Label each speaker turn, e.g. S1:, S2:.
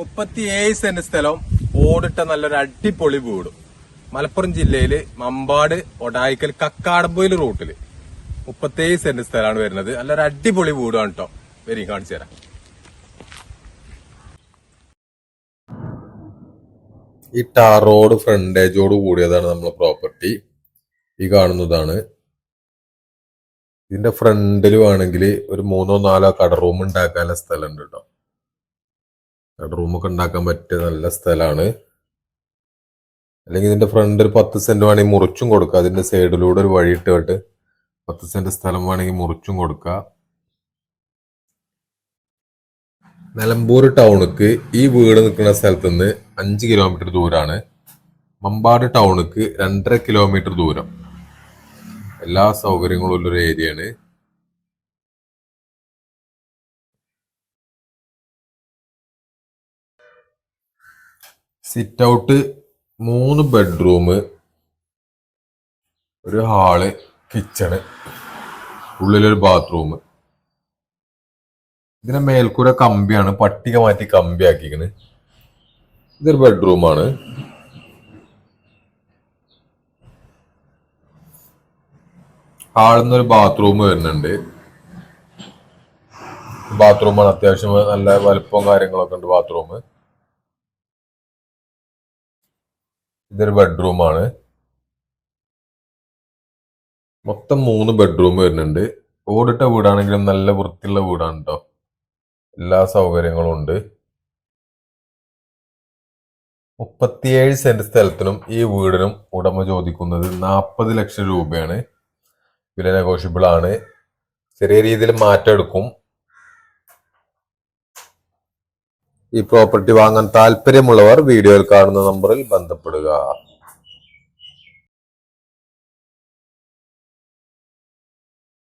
S1: മുപ്പത്തിയേഴ് സെന്റ് സ്ഥലം ഓടിട്ട നല്ലൊരു അടിപൊളി വീടും. മലപ്പുറം ജില്ലയിൽ മമ്പാട് ഒടായിക്കൽ കക്കാടംപൊയിൽ റൂട്ടിൽ മുപ്പത്തേഴ് സെന്റ് സ്ഥലമാണ് വരുന്നത്. നല്ലൊരു അടിപൊളി വീടാണ് കേട്ടോ വരി കാണിച്ചു തരാം. ഈ ടാർ റോഡ് ഫ്രണ്ടേജോട് കൂടിയതാണ് നമ്മളെ പ്രോപ്പർട്ടി. ഈ കാണുന്നതാണ്. ഇതിന്റെ ഫ്രണ്ടിൽ വേണമെങ്കിൽ ഒരു മൂന്നോ നാലോ കട റൂം ഉണ്ടാക്കാനുള്ള സ്ഥലമുണ്ട് കേട്ടോ കട റൂമൊക്കെ ഉണ്ടാക്കാൻ പറ്റിയ നല്ല സ്ഥലമാണ് അല്ലെങ്കിൽ ഇതിന്റെ ഫ്രണ്ട് ഒരു പത്ത് സെന്റ് വേണമെങ്കിൽ മുറിച്ചും കൊടുക്കുക അതിന്റെ സൈഡിലൂടെ ഒരു വഴി ഇട്ടിട്ട് പത്ത് സെന്റ് സ്ഥലം വേണമെങ്കിൽ മുറിച്ചും കൊടുക്കുക നിലമ്പൂർ ടൗണിക്ക് ഈ വീട് നിൽക്കുന്ന സ്ഥലത്ത് നിന്ന് അഞ്ച് കിലോമീറ്റർ ദൂരമാണ് മമ്പാട് ടൗണിക്ക് രണ്ടര കിലോമീറ്റർ ദൂരം. എല്ലാ സൗകര്യങ്ങളും ഉള്ളൊരു ഏരിയയാണ് സിറ്റ് ഔട്ട് മൂന്ന് ബെഡ്റൂം ഒരു ഹാൾ കിച്ചണ് ഉള്ളിലൊരു ബാത്റൂം ഇതിന്റെ മേൽക്കൂര കമ്പിയാണ് പട്ടിക മാറ്റി കമ്പി ആക്കിക്കണ് ഇതൊരു ബെഡ്റൂമാണ് ഹാളിൽ ഒരു ബാത്റൂം വരുന്നുണ്ട്. ബാത്റൂമാണ് അത്യാവശ്യം നല്ല വലുപ്പവും കാര്യങ്ങളൊക്കെ ഉണ്ട് ബാത്റൂം ഇതൊരു ബെഡ്റൂമാണ് മൊത്തം മൂന്ന് ബെഡ്റൂം വരുന്നുണ്ട്. ഓടിട്ട വീടാണെങ്കിലും നല്ല വൃത്തിയുള്ള വീടാണ് കേട്ടോ എല്ലാ സൗകര്യങ്ങളും ഉണ്ട്. മുപ്പത്തിയേഴ് സെന്റ് സ്ഥലത്തിനും ഈ വീടിനും ഉടമ ചോദിക്കുന്നത് നാൽപ്പത് ലക്ഷം രൂപയാണ്. വില നെഗോഷ്യബിൾ ആണ്. ചെറിയ രീതിയിൽ മാറ്റം എടുക്കും. ഈ പ്രോപ്പർട്ടി വാങ്ങാൻ താല്പര്യമുള്ളവർ വീഡിയോയിൽ കാണുന്ന നമ്പറിൽ ബന്ധപ്പെടുക.